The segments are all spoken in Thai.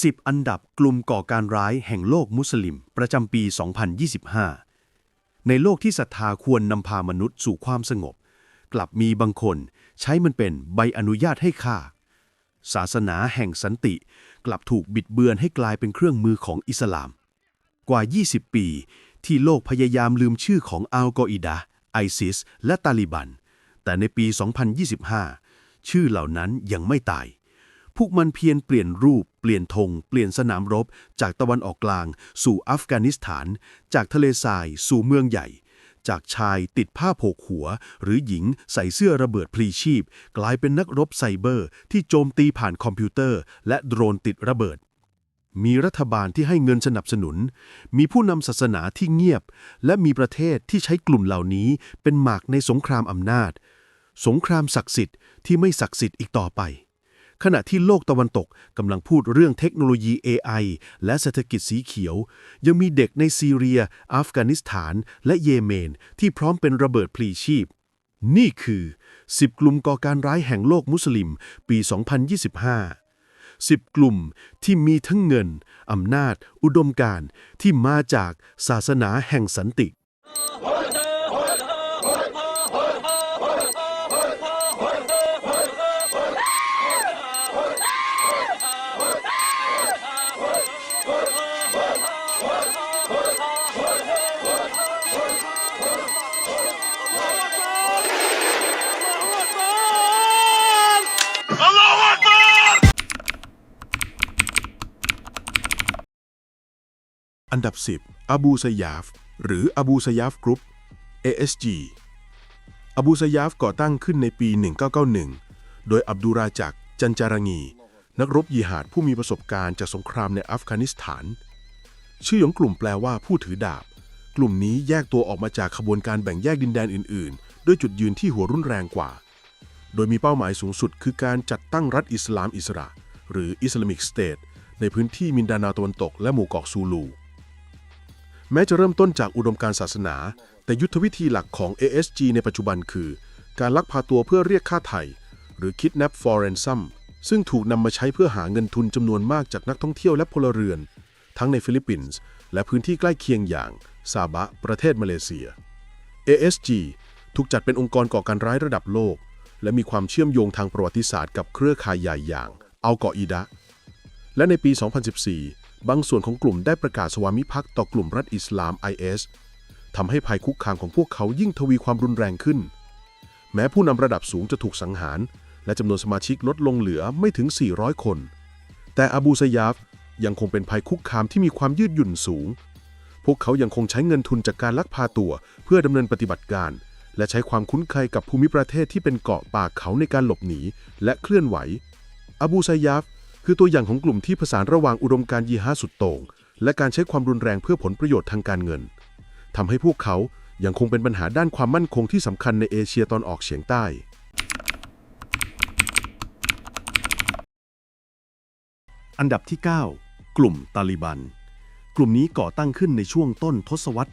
10 อันดับกลุ่มก่อการร้ายแห่งโลกมุสลิม ประจำปี 2025 ในโลกที่ศรัทธาควรนำพามนุษย์สู่ความสงบ กลับมีบางคนใช้มันเป็นใบอนุญาตให้ฆ่า ศาสนาแห่งสันติ กลับถูกบิดเบือนให้กลายเป็นเครื่องมือของอิสลาม กว่า 20 ปี ที่โลกพยายามลืมชื่อของอัลกออิดะไอซิส และตาลิบัน แต่ในปี 2025 ชื่อเหล่านั้นยังไม่ตาย พวกมันเพียรเปลี่ยนรูป เปลี่ยนธง เปลี่ยนสนามรบ จากตะวันออกกลาง สู่อัฟกานิสถาน จากทะเลทราย สู่เมืองใหญ่ จากชายติดผ้าโพกหัว หรือหญิงใส่เสื้อระเบิดพลีชีพ กลายเป็นนักรบไซเบอร์ ที่โจมตีผ่านคอมพิวเตอร์ และโดรนติดระเบิด มีรัฐบาลที่ให้เงินสนับสนุน มีผู้นำศาสนาที่เงียบ และมีประเทศที่ใช้กลุ่มเหล่านี้เป็นหมากในสงครามอำนาจ สงครามศักดิ์สิทธิ์ที่ไม่ศักดิ์สิทธิ์อีกต่อไป ขณะที่โลกตะวันตกกำลังพูดเรื่องเทคโนโลยี AI และเศรษฐกิจสีเขียว ยังมีเด็กในซีเรีย อัฟกานิสถาน และเยเมน ที่พร้อมเป็นระเบิดพลีชีพ นี่คือ 10 กลุ่มก่อการร้ายแห่งโลกมุสลิม ปี 2025 10 กลุ่มที่มีทั้งเงิน อำนาจ อุดมการณ์ที่มาจากศาสนาแห่งสันติ อันดับ 10อบูซยาฟ หรืออบูซยาฟกรุ๊ป ASG อบูซยาฟก่อตั้งขึ้นในปี 1991 โดยอับดุราจักรจันจารงี นักรบยีหาดผู้มีประสบการณ์จากสงครามในอัฟกานิสถาน ชื่อของกลุ่มแปลว่าผู้ถือดาบ กลุ่มนี้แยกตัวออกมาจากขบวนการแบ่งแยกดินแดนอื่น ๆ ด้วยจุดยืนที่หัวรุนแรงกว่า โดยมีเป้าหมายสูงสุดคือการจัดตั้งรัฐอิสลามอิสระ หรือ Islamic State ในพื้นที่มินดานาตะวันตกและหมู่เกาะซูลู แม้จะเริ่มต้นจากอุดมการศาสนา แต่ยุทธวิธีหลักของ ASG ในปัจจุบันคือ การลักพาตัวเพื่อเรียกค่าไถ่หรือ kidnap for ransom ซึ่งถูกนำมาใช้เพื่อหาเงินทุนจำนวนมากจากนักท่องเที่ยวและพลเรือน ทั้งในฟิลิปปินส์และพื้นที่ใกล้เคียงอย่างซาบะ ประเทศมาเลเซีย ASG ถูกจัดเป็นองค์กรก่อการร้ายระดับโลก และมีความเชื่อมโยงทางประวัติศาสตร์กับเครือข่ายใหญ่อย่างอัลกออิดะและในปี 2014 บางส่วนของกลุ่มได้ประกาศสวามิภักดิ์ต่อกลุ่มรัฐอิสลาม IS ทำให้ภัยคุกคามของพวกเขายิ่งทวีความรุนแรงขึ้น แม้ผู้นำระดับสูงจะถูกสังหาร และจำนวนสมาชิกลดลงเหลือไม่ถึง 400 คน แต่อบูซยาฟยังคงเป็นภัยคุกคามที่มีความยืดหยุ่นสูง พวกเขายังคงใช้เงินทุนจากการลักพาตัว เพื่อดำเนินปฏิบัติการ และใช้ความคุ้นเคยกับภูมิประเทศที่เป็นเกาะป่าเขาในการหลบหนีและเคลื่อนไหว อบูซยาฟ คือตัวอย่างของกลุ่มที่ผสานระหว่างอุดมการณ์ยีฮาสุดโต่งและการใช้ความรุนแรงเพื่อผลประโยชน์ทางการเงินทำให้พวกเขายังคงเป็นปัญหาด้านความมั่นคงที่สำคัญในเอเชียตอนออกเฉียงใต้ อันดับที่ 9 กลุ่มตาลิบัน กลุ่มนี้ก่อตั้งขึ้นในช่วงต้นทศวรรษ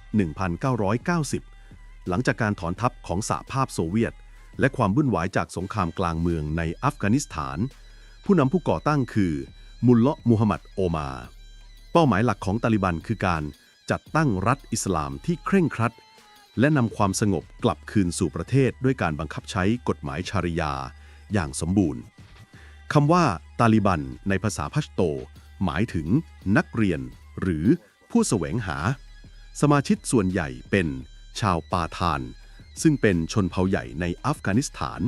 1990 หลังจากการถอนทัพของสหภาพโซเวียต และความวุ่นวายจากสงครามกลางเมืองในอัฟกานิสถาน ผู้นำผู้ก่อตั้งคือ มุลเลาะมูฮัมหมัดโอมา เป้าหมายหลักของตาลิบันคือการจัดตั้งรัฐอิสลามที่เคร่งครัด และนำความสงบกลับคืนสู่ประเทศด้วยการบังคับใช้กฎหมายชาริยาอย่างสมบูรณ์คำว่าตาลิบันในภาษาพัชโต หมายถึงนักเรียน หรือผู้แสวงหา สมาชิกส่วนใหญ่เป็นชาวปาทาน ซึ่งเป็นชนเผ่าใหญ่ในอัฟกานิสถาน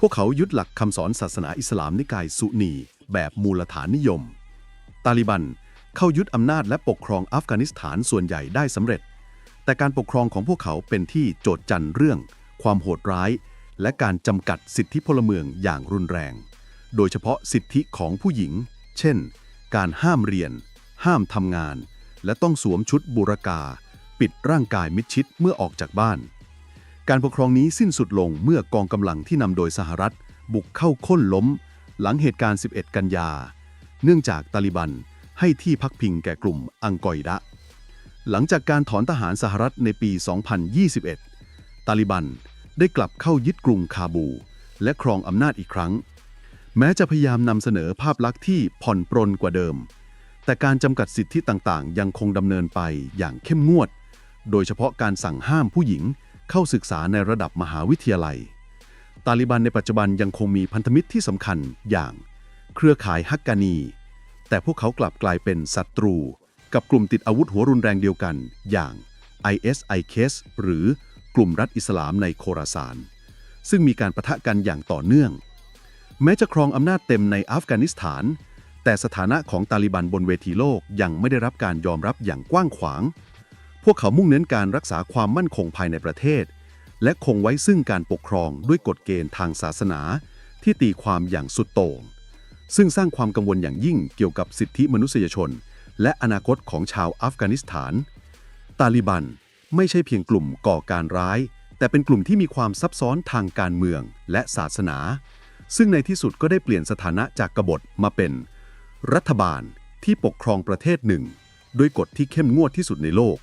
พวกเขายึดหลักคำสอนศาสนาอิสลามนิกายซุนี แบบมูลฐานนิยม ตาลิบันเข้ายึดอำนาจและปกครองอัฟกานิสถานส่วนใหญ่ได้สำเร็จ แต่การปกครองของพวกเขาเป็นที่โจทจันเรื่อง ความโหดร้าย และการจำกัดสิทธิพลเมืองอย่างรุนแรง โดยเฉพาะสิทธิของผู้หญิง เช่น การห้ามเรียน ห้ามทำงาน และต้องสวมชุดบุรกา ปิดร่างกายมิดชิดเมื่อออกจากบ้าน การปกครองนี้สิ้นสุดลงเมื่อกองกำลังที่นำโดยสหรัฐ บุกเข้าค้นล้ม หลังเหตุการณ์ 11 กันยา เนื่องจากตาลิบันให้ที่พักพิงแก่กลุ่มอังกอยดะ หลังจากการถอนทหารสหรัฐในปี 2021 ตาลิบันได้กลับเข้ายึดกรุงคาบู และครองอำนาจอีกครั้ง แม้จะพยายามนำเสนอภาพลักษณ์ที่ผ่อนปรนกว่าเดิม แต่การจำกัดสิทธิต่างๆ ยังคงดำเนินไปอย่างเข้มงวด โดยเฉพาะการสั่งห้ามผู้หญิง เข้าศึกษาในระดับมหาวิทยาลัย ตาลิบันในปัจจุบันยังคงมีพันธมิตรที่สำคัญอย่าง เครือข่ายฮักกานี แต่พวกเขากลับกลายเป็นศัตรู กับกลุ่มติดอาวุธหัวรุนแรงเดียวกัน อย่าง ISIS หรือกลุ่มรัฐอิสลามในโคราซาน ซึ่งมีการประทะกันอย่างต่อเนื่อง แม้จะครองอำนาจเต็มในอัฟกานิสถาน แต่สถานะของตาลิบันบนเวทีโลกยังไม่ได้รับการยอมรับอย่างกว้างขวาง พวกเขามุ่งเน้นการรักษาความมั่นคงภายในประเทศ และคงไว้ซึ่งการปกครองด้วยกฎเกณฑ์ทางศาสนา ที่ตีความอย่างสุดโต่ง ซึ่งสร้างความกังวลอย่างยิ่งเกี่ยวกับสิทธิมนุษยชน และอนาคตของชาวอัฟกานิสถาน ตาลิบันไม่ใช่เพียงกลุ่มก่อการร้าย แต่เป็นกลุ่มที่มีความซับซ้อนทางการเมืองและศาสนา ซึ่งในที่สุดก็ได้เปลี่ยนสถานะจากกบฏมาเป็น รัฐบาลที่ปกครองประเทศหนึ่ง ด้วยกฎที่เข้มงวดที่สุดในโลก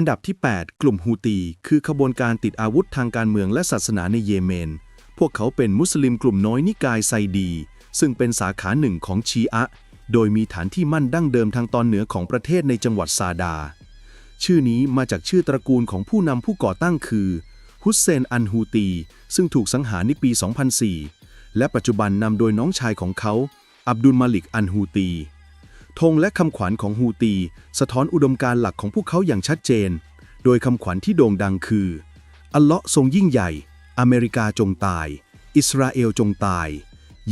อันดับที่ 8 กลุ่มฮูตี คือขบวนการติดอาวุธทางการเมืองและศาสนาในเยเมน พวกเขาเป็นมุสลิมกลุ่มน้อยนิกายไซดี ซึ่งเป็นสาขาหนึ่งของชีอะ โดยมีฐานที่มั่นดั้งเดิมทางตอนเหนือของประเทศในจังหวัดซาดา ชื่อนี้มาจากชื่อตระกูลของผู้นำผู้ก่อตั้งคือ ฮุสเซนอันฮูตี ซึ่งถูกสังหารในปี 2004 และปัจจุบันนำโดยน้องชายของเขา อับดุลมาลิกอันฮูตี ธงและคำขวัญของฮูตี สะท้อนอุดมการณ์หลักของพวกเขาอย่างชัดเจน โดยคำขวัญที่โด่งดังคือ อัลเลาะห์ทรงยิ่งใหญ่ อเมริกาจงตาย อิสราเอลจงตาย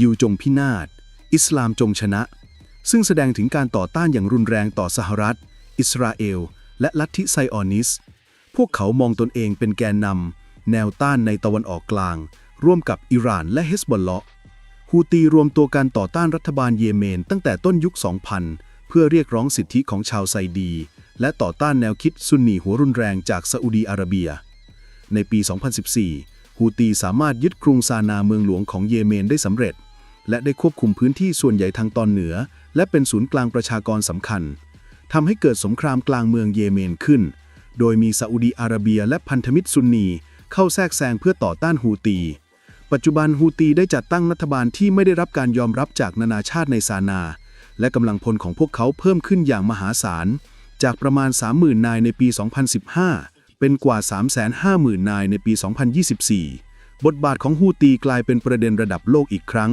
ยิวจงพินาศ อิสลามจงชนะ ซึ่งแสดงถึงการต่อต้านอย่างรุนแรงต่อสหรัฐ อิสราเอล และลัทธิไซออนิส พวกเขามองตนเองเป็นแกนนำแนวต้านในตะวันออกกลาง ร่วมกับอิหร่านและเฮสบอลเลาะห์ ฮูตีรวมตัวกันต่อต้านรัฐบาลเยเมนตั้งแต่ต้นยุค 2000 เพื่อเรียกร้องสิทธิของชาวไซดี และต่อต้านแนวคิดซุนนีหัวรุนแรงจากซาอุดีอาระเบีย ในปี 2014 ฮูตีสามารถยึดกรุงซานาเมืองหลวงของเยเมนได้สำเร็จ และได้ควบคุมพื้นที่ส่วนใหญ่ทางตอนเหนือ และเป็นศูนย์กลางประชากรสำคัญทำให้เกิดสงครามกลางเมืองเยเมนขึ้น โดยมีซาอุดีอาระเบียและพันธมิตรซุนนีเข้าแทรกแซงเพื่อต่อต้านฮูตี ปัจจุบันฮูตีได้จัดตั้งรัฐบาลที่ไม่ได้รับการยอมรับจากนานาชาติในซานา และกำลังพลของพวกเขาเพิ่มขึ้นอย่างมหาศาล จากประมาณ 30,000 นายในปี 2015 เป็นกว่า 350,000 นายในปี 2024 บทบาทของฮูตีกลายเป็นประเด็นระดับโลกอีกครั้ง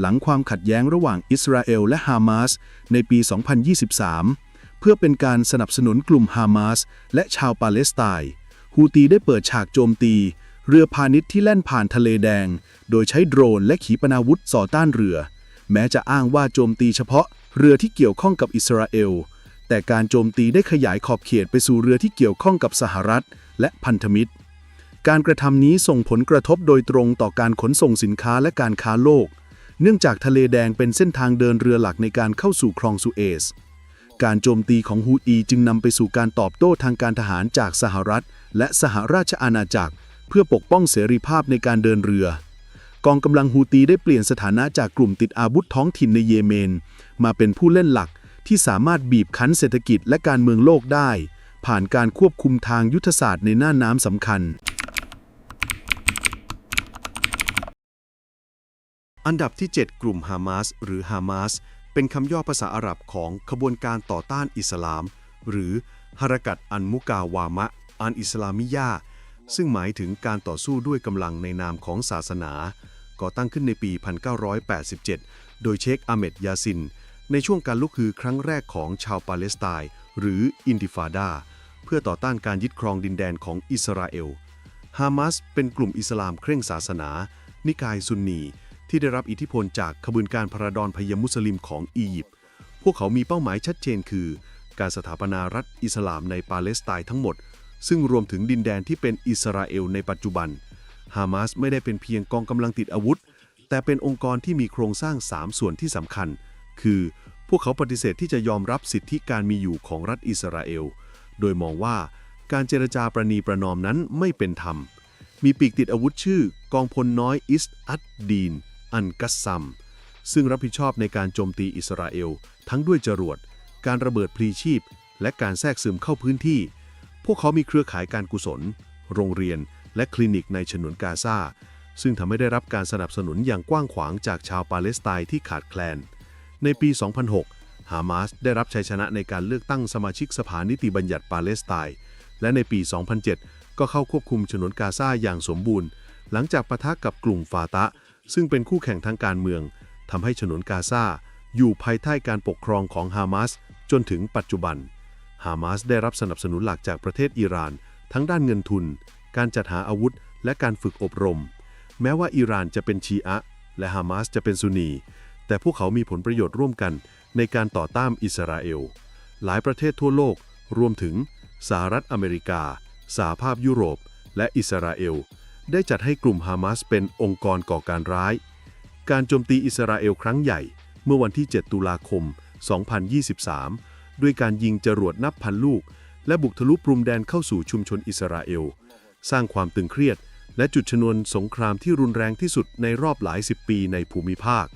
หลังความขัดแย้งระหว่างอิสราเอลและฮามาสในปี 2023 เพื่อเป็นการสนับสนุนกลุ่มฮามาสและชาวปาเลสไตน์ฮูตีได้เปิดฉากโจมตี เรือพาณิชย์ที่แล่นผ่านทะเลแดง โดยใช้โดรนและขีปนาวุธส่อต้านเรือ แม้จะอ้างว่าโจมตีเฉพาะเรือที่เกี่ยวข้องกับอิสราเอล แต่การโจมตีได้ขยายขอบเขตไปสู่เรือที่เกี่ยวข้องกับสหรัฐ และพันธมิตร การกระทำนี้ส่งผลกระทบโดยตรงต่อการขนส่งสินค้าและการค้าโลก เนื่องจากทะเลแดงเป็นเส้นทางเดินเรือหลักในการเข้าสู่คลองสุเอซการโจมตีของฮูตีจึงนำไปสู่การตอบโต้ทางการทหารจากสหรัฐ และสหราชอาณาจักร เพื่อปกป้องเสรีภาพในการเดินเรือ กองกำลังฮูตีได้เปลี่ยนสถานะจากกลุ่มติดอาวุธท้องถิ่นในเยเมน มาเป็นผู้เล่นหลักที่สามารถบีบคั้นเศรษฐกิจและการเมืองโลกได้ ผ่านการควบคุมทางยุทธศาสตร์ในหน้าน้ำสำคัญ อันดับที่ 7 กลุ่มฮามาสหรือฮามาสเป็นคำย่อภาษาอาหรับของขบวนการต่อต้านอิสลาม หรือฮารกัตอันมุกาวามะ อันอิสลามิยา ซึ่งหมายถึงการต่อสู้ด้วยกำลังในนามของศาสนา ก่อตั้งขึ้นในปี 1987 โดยเชคอาเมดยาซิน ในช่วงการลุกฮือครั้งแรกของชาวปาเลสไตน์หรืออินติฟาดา เพื่อต่อต้านการยึดครองดินแดนของอิสราเอล ฮามาสเป็นกลุ่มอิสลามเคร่งศาสนา นิกายซุนนี ที่ได้รับอิทธิพลจากขบวนการพระดอนพยมุสลิมของอียิปต์ พวกเขามีเป้าหมายชัดเจนคือ การสถาปนารัฐอิสลามในปาเลสไตน์ทั้งหมด ซึ่งรวมถึงดินแดนที่เป็นอิสราเอลในปัจจุบัน ฮามาสไม่ได้เป็นเพียงกองกำลังติดอาวุธ แต่เป็นองค์กรที่มีโครงสร้าง 3 ส่วนที่สำคัญ คือ พวกเขาปฏิเสธที่จะยอมรับสิทธิการมีอยู่ของรัฐอิสราเอล โดยมองว่าการเจรจาประนีประนอมนั้นไม่เป็นธรรม มีปีกติดอาวุธชื่อ กองพลน้อยอิสอัดดีน อันกัสซัม ซึ่งรับผิดชอบในการโจมตีอิสราเอล ทั้งด้วยจรวด การระเบิดพลีชีพ และการแทรกซึมเข้าพื้นที่ พวกเขามีเครือข่ายการกุศล โรงเรียน และคลินิกในฉนวนกาซา ซึ่งทำให้ได้รับการสนับสนุนอย่างกว้างขวางจากชาวปาเลสไตน์ที่ขาดแคลน ในปี 2006 ฮามาสได้รับชัยชนะในการเลือกตั้งสมาชิกสภานิติบัญญัติปาเลสไตน์ และในปี 2007 ก็เข้าควบคุมฉนวนกาซาอย่างสมบูรณ์ หลังจากปะทะกับกลุ่มฟาตะ ซึ่งเป็นคู่แข่งทางการเมืองทำให้ฉนวนกาซาอยู่ภายใต้การปกครองของฮามาสจนถึงปัจจุบัน ฮามาสได้รับสนับสนุนหลักจากประเทศอิหร่าน ทั้งด้านเงินทุน การจัดหาอาวุธ และการฝึกอบรม แม้ว่าอิหร่านจะเป็นชีอะและฮามาสจะเป็นซุนนี แต่พวกเขามีผลประโยชน์ร่วมกันในการต่อต้านอิสราเอล หลายประเทศทั่วโลก รวมถึงสหรัฐอเมริกา สหภาพยุโรป และอิสราเอล ได้จัดให้กลุ่มฮามาสเป็นองค์กรก่อการร้าย การโจมตีอิสราเอลครั้งใหญ่ เมื่อวันที่ 7 ตุลาคม 2023 ด้วยการยิงจรวดนับพันลูก และบุกทะลุปรุมแดนเข้าสู่ชุมชนอิสราเอล สร้างความตึงเครียด และจุดชนวนสงครามที่รุนแรงที่สุดในรอบหลายสิบปีในภูมิภาค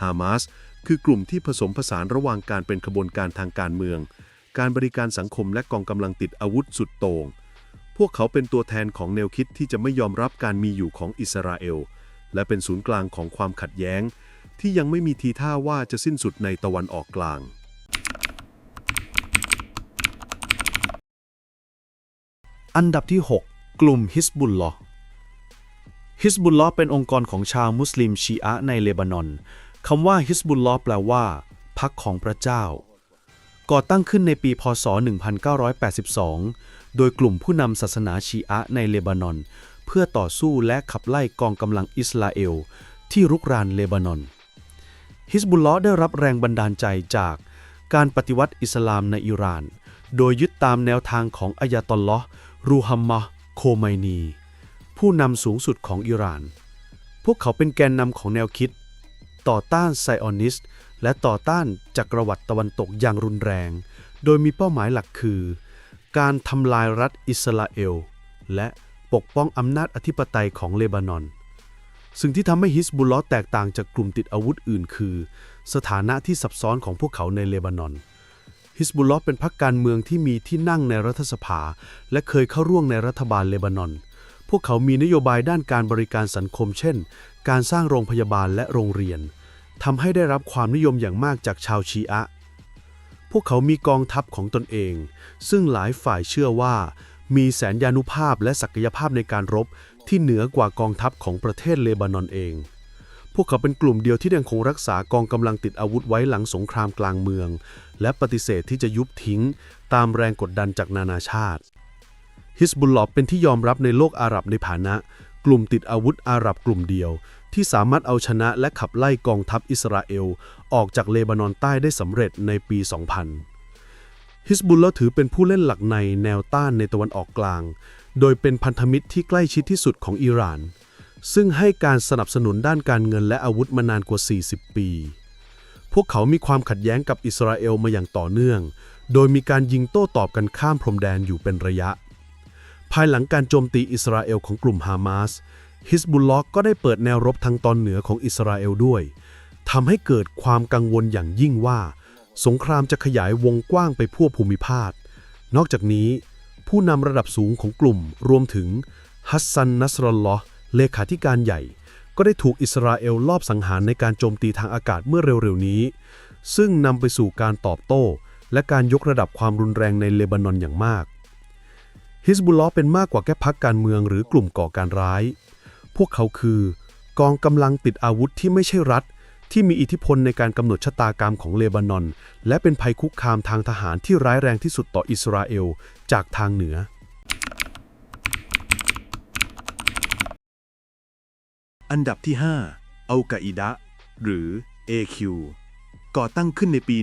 ฮามาสคือกลุ่มที่ผสมผสานระหว่างการเป็นขบวนการทางการเมือง การบริการสังคมและกองกำลังติดอาวุธสุดโต่งพวกเขาเป็นตัวแทนของแนวคิดที่จะไม่ยอมรับการมีอยู่ของอิสราเอล และเป็นศูนย์กลางของความขัดแย้ง ที่ยังไม่มีทีท่าว่าจะสิ้นสุดในตะวันออกกลาง อันดับที่ 6 กลุ่มฮิสบุลลอห์ฮิสบุลลอห์เป็นองค์กรของชาวมุสลิมชีอะห์ในเลบานอนคำว่าฮิสบุลลอห์แปลว่า พักของพระเจ้า ก่อตั้งขึ้นในปีพศ 1982 โดยกลุ่มผู้นำศาสนาชีอะห์ในเลบานอน เพื่อต่อสู้และขับไล่กองกำลังอิสราเอล ที่รุกรานเลบานอนฮิสบุลลอห์ได้รับแรงบันดาลใจจากการปฏิวัติอิสลามในอิหร่าน โดยยึดตามแนวทางของอายาตอลลอฮ์ รูฮัมมะโคไมนี ผู้นำสูงสุดของอิหร่าน พวกเขาเป็นแกนนำของแนวคิด ต่อต้านไซออนิสต์และต่อต้านจักรวรรดิตะวันตกอย่างรุนแรง โดยมีเป้าหมายหลักคือ การทำลายรัฐอิสราเอล และปกป้องอำนาจอธิปไตยของเลบานอน สิ่งที่ทำให้ฮิสบุลลอห์แตกต่างจากกลุ่มติดอาวุธอื่น คือ สถานะที่ซับซ้อนของพวกเขาในเลบานอน ฮิสบุลลอห์เป็นพรรคการเมืองที่มีที่นั่งในรัฐสภา และเคยเข้าร่วมในรัฐบาลเลบานอน พวกเขามีนโยบายด้านการบริการสังคม เช่น การสร้างโรงพยาบาลและโรงเรียนทำให้ได้รับความนิยมอย่างมากจากชาวชีอะห์พวกเขามีกองทัพของตนเอง ซึ่งหลายฝ่ายเชื่อว่า มีแสนยานุภาพและศักยภาพในการรบที่เหนือกว่ากองทัพของประเทศเลบานอนเอง พวกเขาเป็นกลุ่มเดียวที่ยังคงรักษากองกำลังติดอาวุธไว้หลังสงครามกลางเมือง และปฏิเสธที่จะยุบทิ้ง ตามแรงกดดันจากนานาชาติ ฮิสบุลลอห์เป็นที่ยอมรับในโลกอาหรับในฐานะ กลุ่มติดอาวุธอาหรับกลุ่มเดียว ที่สามารถเอาชนะและขับไล่กองทัพอิสราเอล ออกจากเลบานอนใต้ได้สำเร็จในปี 2000 ฮิสบุลลอห์ถือเป็นผู้เล่นหลักในแนวต้านในตะวันออกกลาง โดยเป็นพันธมิตรที่ใกล้ชิดที่สุดของอิหร่าน ซึ่งให้การสนับสนุนด้านการเงินและอาวุธมานานกว่า 40 ปี พวกเขามีความขัดแย้งกับอิสราเอลมาอย่างต่อเนื่อง โดยมีการยิงโต้ตอบกันข้ามพรมแดนอยู่เป็นระยะ ภายหลังการโจมตีอิสราเอลของกลุ่มฮามาสฮิสบุลลอห์ก็ได้เปิดแนวรบทางตอนเหนือของอิสราเอลด้วยทำให้เกิดความกังวลอย่างยิ่งว่า สงครามจะขยายวงกว้างไปทั่วภูมิภาคนอกจากนี้ ผู้นำระดับสูงของกลุ่มรวมถึงฮัสซันนัสรลลอฮ์เลขาธิการใหญ่ ก็ได้ถูกอิสราเอลลอบสังหารในการโจมตีทางอากาศเมื่อเร็วๆนี้ ซึ่งนำไปสู่การตอบโต้ และการยกระดับความรุนแรงในเลบานอนอย่างมากฮิสบุลลอห์เป็นมากกว่าแค่พักการเมืองหรือกลุ่มก่อการร้าย พวกเขาคือกองกำลังติดอาวุธที่ไม่ใช่รัฐ ที่มีอิทธิพลในการกำหนดชะตากรรมของเลบานอน และเป็นภัยคุกคามทางทหารที่ร้ายแรงที่สุดต่ออิสราเอลจากทางเหนือ อันดับที่5อัลกาอิดะ หรือ AQ ก่อตั้งขึ้นในปี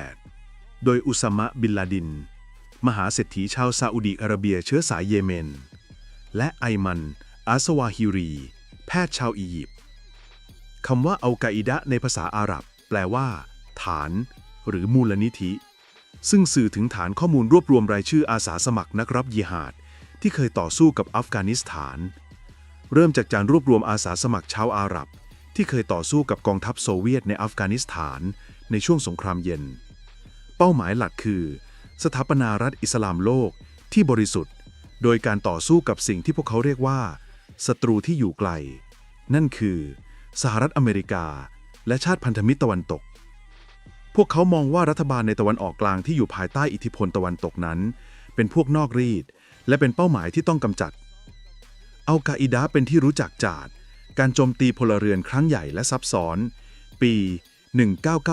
1988 โดยอุซามะบินลาดิน มหาเศรษฐีชาวซาอุดีอาระเบียเชื้อสายเยเมน และไอมัน อาสวาฮิรี แพทย์ชาวอียิปต์คำว่าอัลกาอิดะในภาษาอาหรับ แปลว่า ฐาน หรือมูลนิธิ ซึ่งสื่อถึงฐานข้อมูลรวบรวมรายชื่ออาสาสมัครนักรับยิฮาด ที่เคยต่อสู้กับอัฟกานิสถาน เริ่มจากการรวบรวมอาสาสมัครชาวอาหรับ ที่เคยต่อสู้กับกองทัพโซเวียตในอัฟกานิสถาน ในช่วงสงครามเย็น เป้าหมายหลักคือ สถาปนารัฐอิสลามโลกที่บริสุทธิ์ โดยการต่อสู้กับสิ่งที่พวกเขาเรียกว่าศัตรูที่อยู่ไกล นั่นคือ สหรัฐอเมริกา และชาติพันธมิตรตะวันตก พวกเขามองว่ารัฐบาลในตะวันออกกลางที่อยู่ภายใต้อิทธิพลตะวันตกนั้น เป็นพวกนอกรีด และเป็นเป้าหมายที่ต้องกำจัด อัลกาอิดะเป็นที่รู้จักจาก การโจมตีพลเรือนครั้งใหญ่และซับซ้อน ปี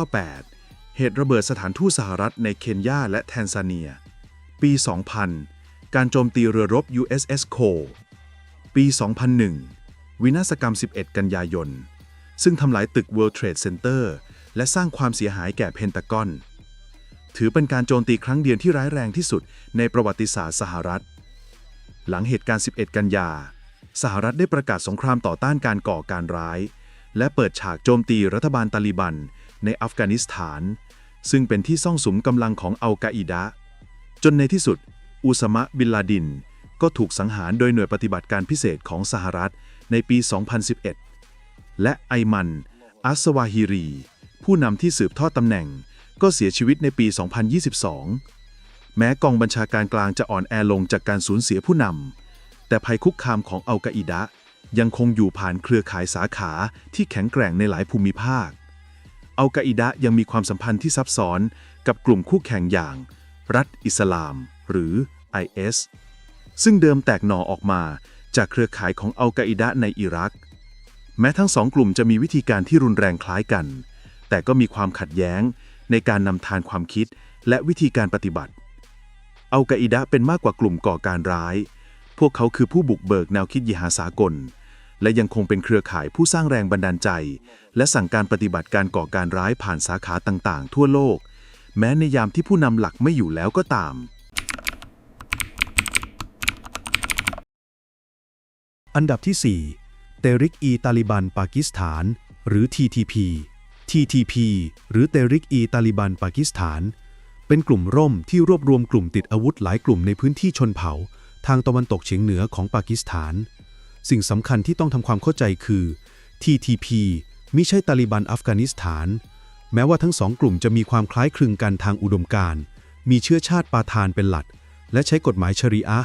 1998 เหตุระเบิดสถานทูตสหรัฐในเคนยาและแทนซาเนีย ปี 2000 การโจมตีเรือรบ USS Cole ปี 2001 วินาศกรรม 11 กันยายน ซึ่งทำลายตึก World Trade Center และสร้างความเสียหายแก่เพนตากอน ถือเป็นการโจมตีครั้งเดียวที่ร้ายแรงที่สุดในประวัติศาสตร์สหรัฐ หลังเหตุการณ์ 11 กันยา สหรัฐได้ประกาศสงครามต่อต้านการก่อการร้าย และเปิดฉากโจมตีรัฐบาลตาลิบัน ในอัฟกานิสถาน ซึ่งเป็นที่ซ่องสุมกำลังของอัลกาอิดะ จนในที่สุด อุสมะบินลาดิน ก็ถูกสังหารโดยหน่วยปฏิบัติการพิเศษของสหรัฐในปี 2011 และไอมัน อัสวาฮิรี ผู้นำที่สืบทอดตำแหน่ง ก็เสียชีวิตในปี 2022 แม้กองบัญชาการกลางจะอ่อนแอลงจากการสูญเสียผู้นำ แต่ภัยคุกคามของอัลกอิดะยังคงอยู่ผ่านเครือข่ายสาขาที่แข็งแกร่งในหลายภูมิภาค อัลกอิดะยังมีความสัมพันธ์ที่ซับซ้อนกับกลุ่มคู่แข่งอย่าง รัฐอิสลาม หรือ IS ซึ่งเดิมแตกหน่อออกมาจากเครือข่ายของอัลกอิดะในอิรัก แม้ทั้งสองกลุ่มจะมีวิธีการที่รุนแรงคล้ายกัน แต่ก็มีความขัดแย้งในการนำทานความคิดและวิธีการปฏิบัติ อัลกอิดะเป็นมากกว่ากลุ่มก่อการร้าย พวกเขาคือผู้บุกเบิกแนวคิดยิหาสากล และยังคงเป็นเครือข่ายผู้สร้างแรงบันดาลใจ และสั่งการปฏิบัติการก่อการร้ายผ่านสาขาต่างๆ ทั่วโลก แม้ในยามที่ผู้นำหลักไม่อยู่แล้วก็ตาม อันดับที่ 4 เตริกอีตาลิบันปากีสถาน หรือ TTP TTP หรือเตริกอีตาลิบันปากีสถาน เป็นกลุ่มร่มที่รวบรวมกลุ่มติดอาวุธหลายกลุ่มในพื้นที่ชนเผ่า ทางตะวันตกเฉียงเหนือของปากีสถาน สิ่งสำคัญที่ต้องทำความเข้าใจคือ TTP มิใช่ตาลิบันอัฟกานิสถาน แม้ว่าทั้งสองกลุ่มจะมีความคล้ายคลึงกันทางอุดมการณ์มีเชื้อชาติปาทานเป็นหลัก และใช้กฎหมายชรีอะ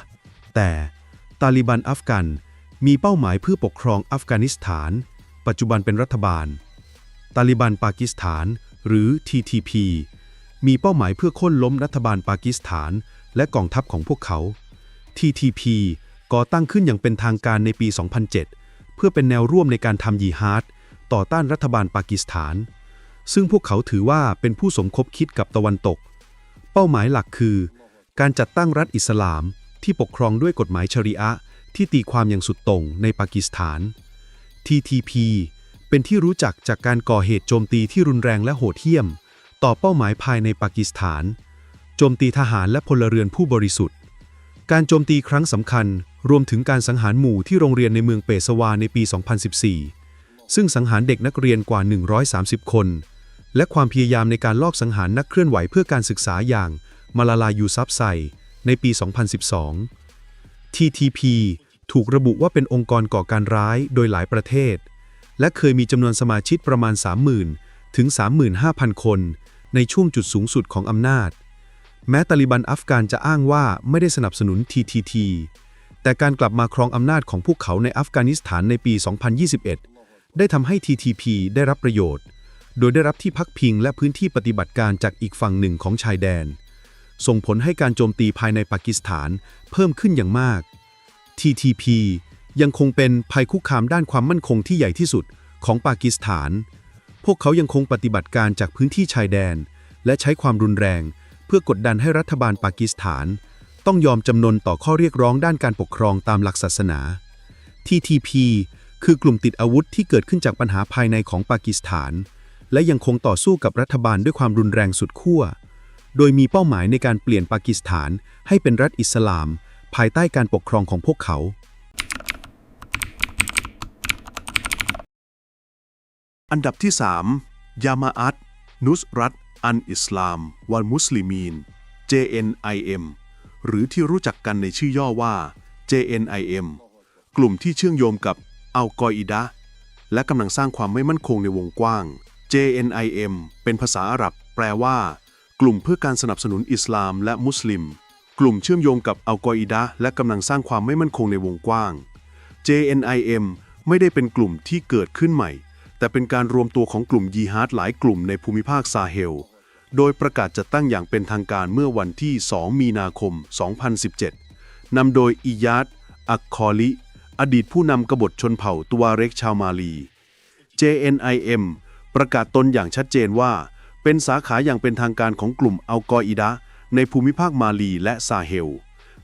แต่ตาลิบันอัฟกัน มีเป้าหมายเพื่อปกครองอัฟกานิสถาน ปัจจุบันเป็นรัฐบาล ตาลิบันปากีสถาน หรือ TTP มีเป้าหมายเพื่อโค่นล้มรัฐบาลปากีสถาน และกองทัพของพวกเขา TTP ก่อตั้งขึ้นอย่างเป็นทางการในปี 2007 เพื่อเป็นแนวร่วมในการทำยีฮาดต่อต้านรัฐบาลปากีสถาน ซึ่งพวกเขาถือว่าเป็นผู้สมคบคิดกับตะวันตก เป้าหมายหลักคือ การจัดตั้งรัฐอิสลามที่ปกครองด้วยกฎหมายชรีอะที่ตีความอย่างสุดโต่งในปากีสถาน TTP เป็นที่รู้จักจากการก่อเหตุโจมตีที่รุนแรงและโหดเหี้ยม ต่อเป้าหมายภายในปากีสถาน โจมตีทหารและพลเรือนผู้บริสุทธิ์ การโจมตีครั้งสำคัญ รวมถึงการสังหารหมู่ที่โรงเรียนในเมืองเปสวาในปี 2014 ซึ่งสังหารเด็กนักเรียนกว่า 130 คน และความพยายามในการลอบสังหารนักเคลื่อนไหวเพื่อการศึกษาอย่างมาลาลายูซับไซในปี 2012 TTP ถูกระบุว่าเป็นองค์กรก่อการร้ายโดยหลายประเทศ และเคยมีจำนวนสมาชิกประมาณ 30,000 ถึง 35,000 คน ในช่วงจุดสูงสุดของอำนาจ แม้ตาลิบันอัฟกานจะอ้างว่าไม่ได้สนับสนุน TTT แต่การกลับมาครองอำนาจของพวกเขาในอัฟกานิสถานในปี 2021 ได้ทำให้ TTP ได้รับประโยชน์ โดยได้รับที่พักพิงและพื้นที่ปฏิบัติการจากอีกฝั่งหนึ่งของชายแดน ส่งผลให้การโจมตีภายในปากีสถานเพิ่มขึ้นอย่างมาก TTP ยังคงเป็นภัยคุกคามด้านความมั่นคงที่ใหญ่ที่สุดของปากีสถาน พวกเขายังคงปฏิบัติการจากพื้นที่ชายแดน และใช้ความรุนแรง เพื่อกดดันให้รัฐบาลปากีสถาน ต้องยอมจำนนต่อข้อเรียกร้องด้านการปกครองตามหลักศาสนา TTP คือกลุ่มติดอาวุธที่เกิดขึ้นจากปัญหาภายในของปากีสถาน และยังคงต่อสู้กับรัฐบาลด้วยความรุนแรงสุดขั้ว โดยมีเป้าหมายในการเปลี่ยนปากีสถานให้เป็นรัฐอิสลาม ภายใต้การปกครองของพวกเขา อันดับที่ 3 ยามาอัตนุสรัต อันอิสลามวันมุสลิมีน JNIM หรือที่รู้จักกันในชื่อย่อว่า JNIM กลุ่มที่เชื่อมโยงกับอัลกออิดะห์และกำลังสร้างความไม่มั่นคงในวงกว้าง JNIM เป็นภาษาอาหรับ แปลว่า กลุ่มเพื่อการสนับสนุนอิสลามและมุสลิม กลุ่มเชื่อมโยงกับอัลกออิดะห์และกำลังสร้างความไม่มั่นคงในวงกว้าง JNIM ไม่ได้เป็นกลุ่มที่เกิดขึ้นใหม่ แต่เป็นการรวมตัวของกลุ่มยีฮาดหลายกลุ่มในภูมิภาคซาเฮล โดยประกาศจัดตั้งอย่างเป็นทางการเมื่อวันที่ 2 มีนาคม 2017 นำโดยอิยาดอักคอลิ อดีตผู้นำกบฏชนเผ่าตัวเร็กชาวมาลี JNIM ประกาศตนอย่างชัดเจนว่า เป็นสาขาอย่างเป็นทางการของกลุ่มอัลกออิดะในภูมิภาคมาลีและซาเฮล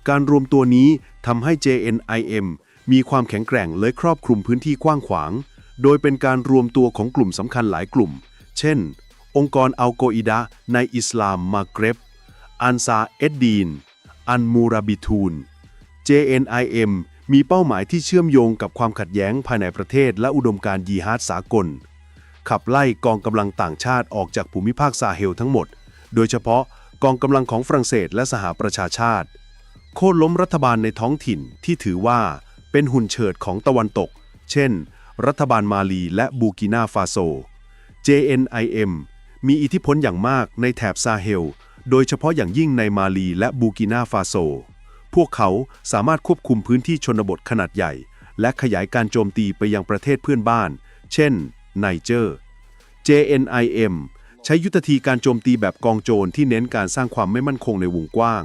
การรวมตัวนี้ทำให้ JNIM มีความแข็งแกร่งและครอบคลุมพื้นที่กว้างขวาง โดยเป็นการรวมตัวของกลุ่มสำคัญหลายกลุ่ม เช่น องค์กรอัลกออิดะในอิสลามมาเกรบ อันซาเอ็ดดีน อันมูราบิทูน JNIM มีเป้าหมายที่เชื่อมโยงกับความขัดแย้งภายในประเทศและอุดมการยีฮาดสากล ขับไล่กองกำลังต่างชาติออกจากภูมิภาคซาเฮลทั้งหมด โดยเฉพาะกองกำลังของฝรั่งเศสและสหประชาชาติ โค่นล้มรัฐบาลในท้องถิ่นที่ถือว่าเป็นหุ่นเฉิดของตะวันตก เช่น รัฐบาลมาลีและบูกินาฟาโซ JNIM มีอิทธิพลอย่างมากในแถบซาเฮล โดยเฉพาะอย่างยิ่งในมาลีและบูกินาฟาโซ พวกเขาสามารถควบคุมพื้นที่ชนบทขนาดใหญ่ และขยายการโจมตีไปยังประเทศเพื่อนบ้าน เช่น ไนเจอร์ JNIM ใช้ยุทธธีการโจมตีแบบกองโจรที่เน้นการสร้างความไม่มั่นคงในวงกว้าง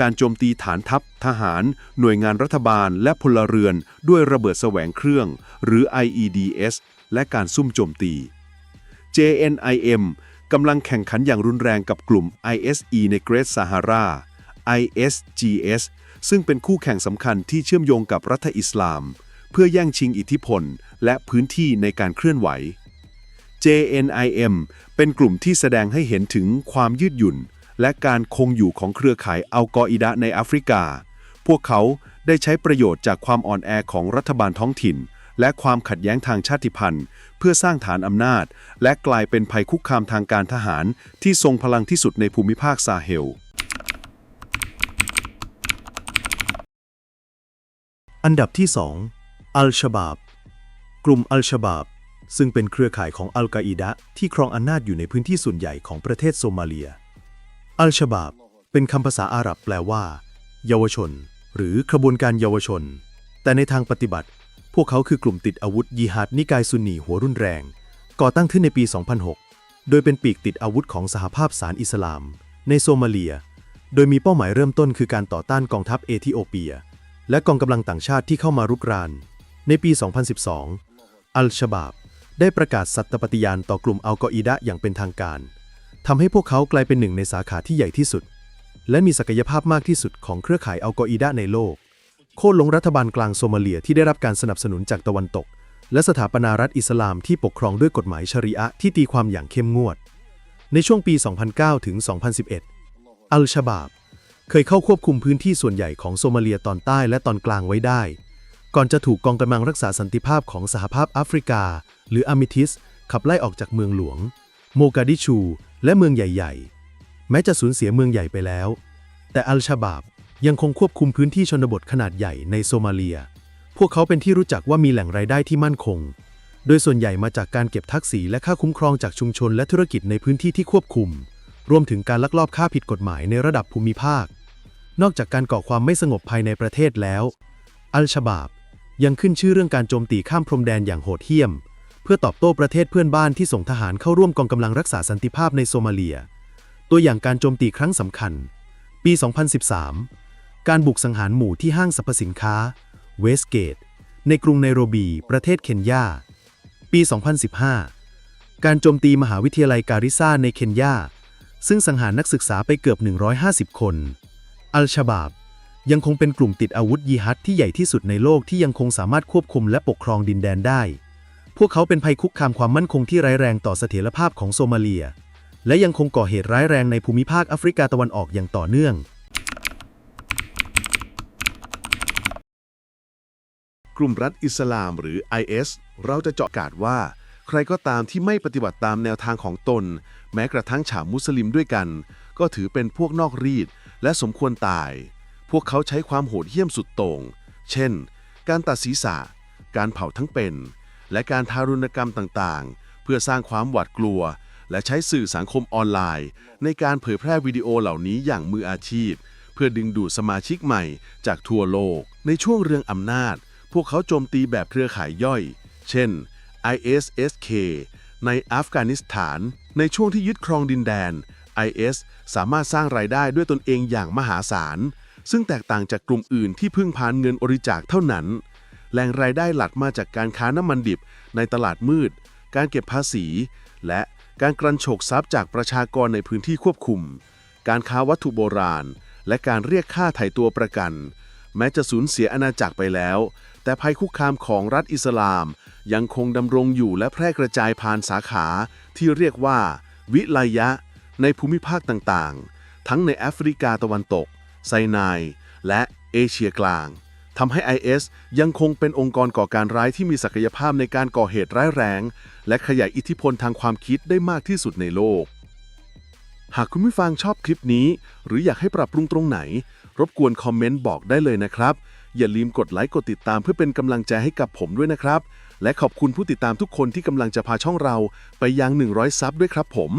การโจมตีฐานทัพ ทหาร หน่วยงานรัฐบาล และพลเรือน ด้วยระเบิดแสวงเครื่อง หรือ IEDS และการซุ่มโจมตี JNIM กำลังแข่งขันอย่างรุนแรงกับกลุ่ม ISE ในเกรทซาฮารา ISGS ซึ่งเป็นคู่แข่งสำคัญที่เชื่อมโยงกับรัฐอิสลาม เพื่อแย่งชิงอิทธิพล และพื้นที่ในการเคลื่อนไหว JNIM เป็นกลุ่มที่แสดงให้เห็นถึงความยืดหยุ่น และการคงอยู่ของเครือข่ายอัลกออิดะห์ในแอฟริกา พวกเขาได้ใช้ประโยชน์จากความอ่อนแอของรัฐบาลท้องถิ่น และความขัดแย้งทางชาติพันธุ์ เพื่อสร้างฐานอำนาจ และกลายเป็นภัยคุกคามทางการทหารที่ทรงพลังที่สุดในภูมิภาคซาเฮล อันดับที่ 2 อัลชาบาบ กลุ่มอัลชาบาบซึ่งเป็นเครือข่ายของอัลกออิดะห์ที่ครองอำนาจอยู่ในพื้นที่ส่วนใหญ่ของประเทศโซมาเลีย อัลชบาบ เป็นคำภาษาอาหรับแปลว่า เยาวชน หรือขบวนการเยาวชน แต่ในทางปฏิบัติ พวกเขาคือกลุ่มติดอาวุธยิฮาดนิกายซุนนีหัวรุนแรง ก่อตั้งขึ้นในปี 2006 โดยเป็นปีกติดอาวุธของสหภาพสารอิสลาม ในโซมาเลีย โดยมีเป้าหมายเริ่มต้นคือการต่อต้านกองทัพเอธิโอเปีย และกองกำลังต่างชาติที่เข้ามารุกราน ในปี 2012 อัลชบาบได้ประกาศสัตย์ปฏิญาณต่อกลุ่มอัลกออิดะอย่างเป็นทางการ ทำให้พวกเขากลายเป็นหนึ่งในสาขาที่ใหญ่ที่สุด และมีศักยภาพมากที่สุดของเครือข่ายอัลกออิดะในโลก โค่นลงรัฐบาลกลางโซมาเลียที่ได้รับการสนับสนุนจากตะวันตก และสถาปนารัฐอิสลามที่ปกครองด้วยกฎหมายชรีอะที่ตีความอย่างเข้มงวด ในช่วงปี 2009 ถึง 2011 อัลชาบาบ เคยเข้าควบคุมพื้นที่ส่วนใหญ่ของโซมาเลียตอนใต้และตอนกลางไว้ได้ ก่อนจะถูกกองกำลังรักษาสันติภาพของสหภาพแอฟริกา หรืออามิทิสขับไล่ออกจากเมืองหลวง โมกาดิชู และเมืองใหญ่ ๆ แม้จะสูญเสียเมืองใหญ่ไปแล้ว แต่อัลชาบาบยังคงควบคุมพื้นที่ชนบทขนาดใหญ่ในโซมาเลีย พวกเขาเป็นที่รู้จักว่ามีแหล่งรายได้ที่มั่นคง โดยส่วนใหญ่มาจากการเก็บทักษีและค่าคุ้มครองจากชุมชนและธุรกิจในพื้นที่ที่ควบคุม รวมถึงการลักลอบฆ่าผิดกฎหมายในระดับภูมิภาค นอกจากการก่อความไม่สงบภายในประเทศแล้ว อัลชาบาบยังขึ้นชื่อเรื่องการโจมตีข้ามพรมแดนอย่างโหดเหี้ยม เพื่อตอบโต้ประเทศเพื่อนบ้านที่ส่งทหารเข้าร่วมกองกำลังรักษาสันติภาพในโซมาเลีย ตัวอย่างการโจมตีครั้งสำคัญ ปี 2013 การบุกสังหารหมู่ที่ห้างสรรพสินค้า เวสเกต ในกรุงไนโรบี ประเทศเคนยา ปี 2015 การโจมตีมหาวิทยาลัยการิซ่าในเคนยา ซึ่งสังหารนักศึกษาไปเกือบ 150 คน อัลชาบาบยังคงเป็นกลุ่มติดอาวุธยิฮัดที่ใหญ่ที่สุดในโลกที่ยังคงสามารถควบคุมและปกครองดินแดนได้ พวกเขาเป็นภัยคุกคามความมั่นคงที่ร้ายแรงต่อเสถียรภาพของโซมาเลีย และยังคงก่อเหตุร้ายแรงในภูมิภาคแอฟริกาตะวันออกอย่างต่อเนื่อง กลุ่มรัฐอิสลามหรือ IS เราจะเจาะกาดว่า ใครก็ตามที่ไม่ปฏิบัติตามแนวทางของตน แม้กระทั่งชาวมุสลิมด้วยกัน ก็ถือเป็นพวกนอกรีด และสมควรตาย พวกเขาใช้ความโหดเหี้ยมสุดโต่ง เช่น การตัดศีรษะ การเผาทั้งเป็น และการทารุณกรรมต่างๆ เพื่อสร้างความหวาดกลัว และใช้สื่อสังคมออนไลน์ ในการเผยแพร่วิดีโอเหล่านี้อย่างมืออาชีพ เพื่อดึงดูดสมาชิกใหม่จากทั่วโลก ในช่วงเรื่องอำนาจ พวกเขาโจมตีแบบเครือข่ายย่อย เช่น ISSK ในอัฟกานิสถาน ในช่วงที่ยึดครองดินแดน IS สามารถสร้างรายได้ด้วยตนเองอย่างมหาศาล ซึ่งแตกต่างจากกลุ่มอื่นที่พึ่งพานเงินบริจาคเท่านั้น แหล่งรายได้หลักมาจากการค้าน้ำมันดิบในตลาดมืด การเก็บภาษี และการกรันโฉกทรัพย์จากประชากรในพื้นที่ควบคุม การค้าวัตถุโบราณ และการเรียกค่าไถ่ตัวประกัน แม้จะสูญเสียอาณาจักรไปแล้ว แต่ภัยคุกคามของรัฐอิสลาม ยังคงดำรงอยู่และแพร่กระจายผ่านสาขาที่เรียกว่า วิไลยะ ในภูมิภาคต่างๆ ทั้งในแอฟริกาตะวันตก ไซนาย และเอเชียกลาง ทำให้ IS ยังคงเป็นองค์กรก่อการร้ายที่มีศักยภาพในการก่อเหตุร้ายแรง และขยายอิทธิพลทางความคิดได้มากที่สุดในโลก หากคุณผู้ฟังชอบคลิปนี้ หรืออยากให้ปรับปรุงตรงไหน รบกวนคอมเมนต์บอกได้เลยนะครับ อย่าลืมกดไลค์กดติดตามเพื่อเป็นกำลังใจให้กับผมด้วยนะครับ และขอบคุณผู้ติดตามทุกคนที่กำลังจะพาช่องเราไปยัง 100 ซับด้วยครับผม